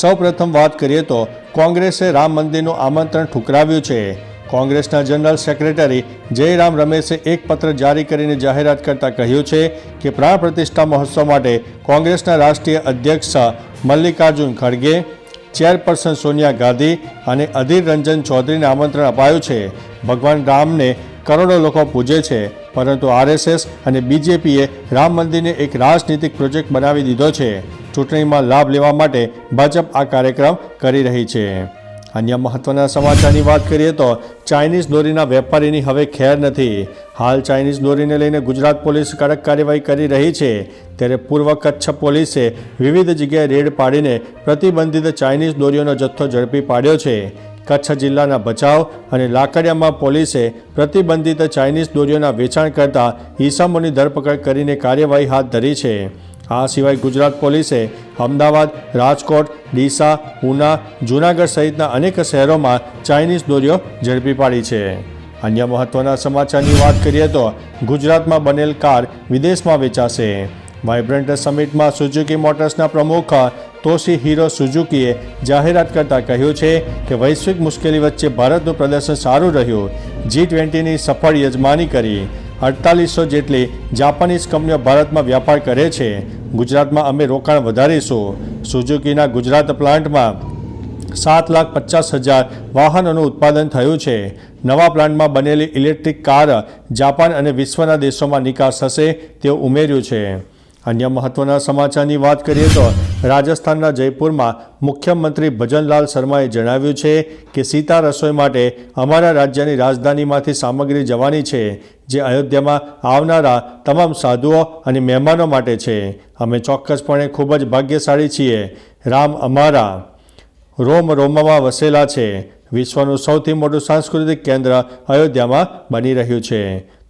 સૌપ્રથમ વાત કરીએ તો કોંગ્રેસે રામ મંદિરનું આમંત્રણ ઠુકરાવ્યું છે. કોંગ્રેસના જનરલ સેક્રેટરી જયરામ રમેશે એક પત્ર જારી કરીને જાહેરાત કરતા કહ્યું છે કે પ્રાણ પ્રતિષ્ઠા મહોત્સવ માટે કોંગ્રેસના રાષ્ટ્રીય અધ્યક્ષ મલ્લિકાર્જુન ખડગે, ચેરપર્સન સોનિયા ગાંધી અને અધીર રંજન ચૌધરીને આમંત્રણ અપાયું છે. ભગવાન રામને કરોડો લોકો પૂજે છે. પરંતુ આરએસએસ અને બીજેપીએ રામ મંદિરને એક રાજનીતિક પ્રોજેક્ટ બનાવી દીધો છે. ચૂંટણીમાં લાભ લેવા માટે ભાજપ આ કાર્યક્રમ કરી રહી છે. અન્ય મહત્વના સમાચારની વાત કરીએ તો ચાઇનીઝ દોરીના વેપારીની હવે ખેર નથી. હાલ ચાઇનીઝ દોરીને લઈને ગુજરાત પોલીસ કડક કાર્યવાહી કરી રહી છે. ત્યારે પૂર્વ કચ્છ પોલીસે વિવિધ જગ્યાએ રેડ પાડીને પ્રતિબંધિત ચાઇનીઝ દોરીઓનો જથ્થો ઝડપી પાડ્યો છે. કચ્છ જિલ્લાના બચાવ અને લાકડિયામાં પોલીસે પ્રતિબંધિત ચાઇનીઝ દોરીઓના વેચાણ કરતા ઈસમોની ધરપકડ કરીને કાર્યવાહી હાથ ધરી છે. આ સિવાય ગુજરાત પોલીસે અમદાવાદ, રાજકોટ, ડીસા, ઉના, જૂનાગઢ સહિતના અનેક શહેરોમાં ચાઇનીઝ દોરીઓ ઝડપી પાડી છે. અન્ય મહત્વના સમાચારની વાત કરીએ તો ગુજરાતમાં બનેલ કાર વિદેશમાં વેચાશે. વાઇબ્રન્ટ સમિટમાં સુઝુકી મોટર્સના પ્રમુખ તોશી હીરો સુઝુકીએ જાહેરાત કરતાં કહ્યું છે કે વૈશ્વિક મુશ્કેલી વચ્ચે ભારતનું પ્રદર્શન સારું રહ્યું. જી ટ્વેન્ટીની સફળ યજમાની કરી. અડતાલીસો જેટલી જાપાનીઝ કંપનીઓ ભારતમાં વ્યાપાર કરે છે. ગુજરાતમાં અમે રોકાણ વધારીશું. સુઝુકીના ગુજરાત પ્લાન્ટમાં સાત લાખ પચાસ હજાર વાહનોનું ઉત્પાદન થયું છે. નવા પ્લાન્ટમાં બનેલી ઇલેક્ટ્રિક કાર જાપાન અને વિશ્વના દેશોમાં નિકાસ થશે તેવું ઉમેર્યું છે. અન્ય મહત્વના સમાચારની વાત કરીએ તો રાજસ્થાનના જયપુરમાં મુખ્યમંત્રી ભજનલાલ શર્માએ જણાવ્યું છે કે સીતા રસોઈ માટે અમારા રાજ્યની રાજધાનીમાંથી સામગ્રી જવાની છે, જે અયોધ્યામાં આવનારા તમામ સાધુઓ અને મહેમાનો માટે છે. અમે ચોક્કસપણે ખૂબ જ ભાગ્યશાળી છીએ. રામ અમારા. રોમ રોમમાં વસેલા છે. વિશ્વનું સૌથી મોટું સાંસ્કૃતિક કેન્દ્ર અયોધ્યામાં બની રહ્યું છે.